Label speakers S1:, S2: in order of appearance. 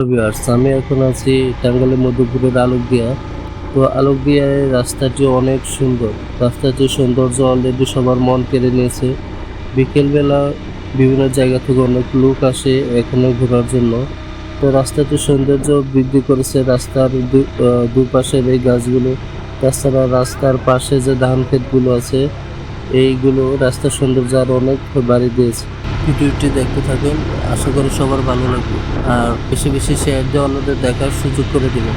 S1: আমি এখন আছি টাঙ্গাইলের মধ্যপুরের আলোকদিয়া। তো আলোকদিয়ায় রাস্তাটি অনেক সুন্দর। রাস্তাটির সৌন্দর্য অলরেডি সবার মন কেড়ে নিয়েছে। বিকেলবেলা বিভিন্ন জায়গা থেকে অনেক লোক আসে এখানে ঘোরার জন্য। তো রাস্তাটির সৌন্দর্য বৃদ্ধি করেছে রাস্তার দুপাশের এই গাছগুলো। তাছাড়া রাস্তার পাশে যে ধান ক্ষেতগুলো আছে, এইগুলো রাস্তার সৌন্দর্য আরও অনেক বাড়ি দিয়েছে। ভিডিওটি দেখতে থাকেন। আশা করি সবার ভালো লাগবে। আর বেশি বেশি শেয়ার দিয়ে অন্যদের দেখার সুযোগ করে দেবেন।